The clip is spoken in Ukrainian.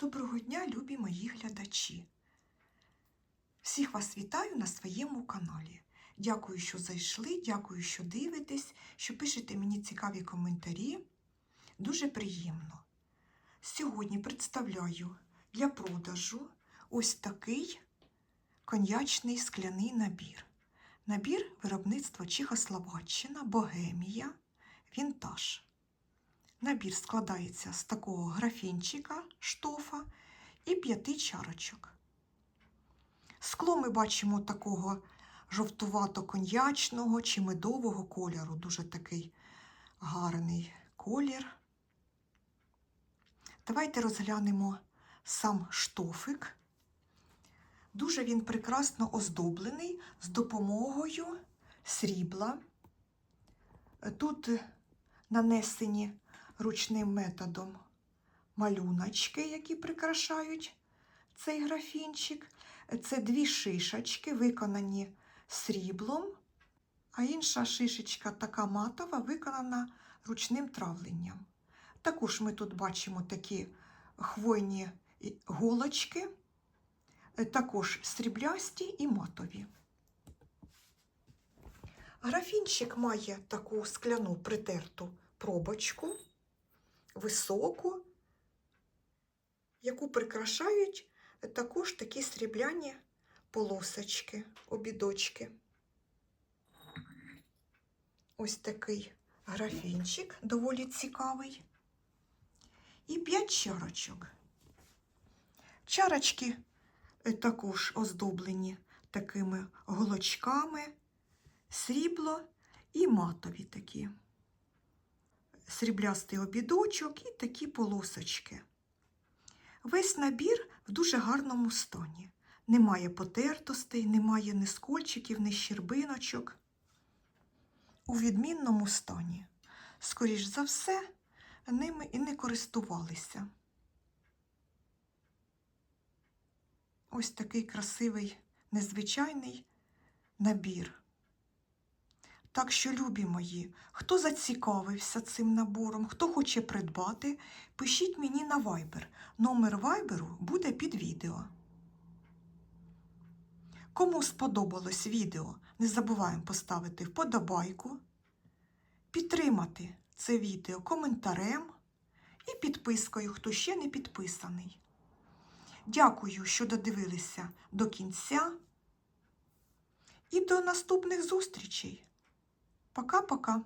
Доброго дня, любі мої глядачі! Всіх вас вітаю на своєму каналі. Дякую, що зайшли, дякую, що дивитесь, що пишете мені цікаві коментарі. Дуже приємно. Сьогодні представляю для продажу ось такий коньячний скляний набір. Набір виробництва Чехословаччина, Богемія, Вінтаж. Набір складається з такого графінчика штофа і п'яти чарочок. Скло ми бачимо такого жовтувато-коньячного чи медового кольору. Дуже такий гарний колір. Давайте розглянемо сам штофик. Дуже він прекрасно оздоблений з допомогою срібла. Тут нанесені ручним методом малюночки, які прикрашають цей графінчик. Це дві шишечки, виконані сріблом, а інша шишечка така матова, виконана ручним травленням. Також ми тут бачимо такі хвойні голочки, також сріблясті і матові. Графінчик має таку скляну притерту пробочку, високу, яку прикрашають також такі срібляні полосочки, обідочки. Ось такий графінчик, доволі цікавий. І п'ять чарочок. Чарочки також оздоблені такими голочками, срібло і матові такі сріблястий обідочок і такі полосочки. Весь набір в дуже гарному стані. Немає потертостей, немає ні скольчиків, ні щербиночок. У відмінному стані. Скоріш за все, ними і не користувалися. Ось такий красивий, незвичайний набір. Так що, любі мої, хто зацікавився цим набором, хто хоче придбати, пишіть мені на Viber. Номер Viber буде під відео. Кому сподобалось відео, не забуваємо поставити вподобайку, підтримати це відео коментарем і підпискою, хто ще не підписаний. Дякую, що додивилися до кінця. І до наступних зустрічей! Пока-пока.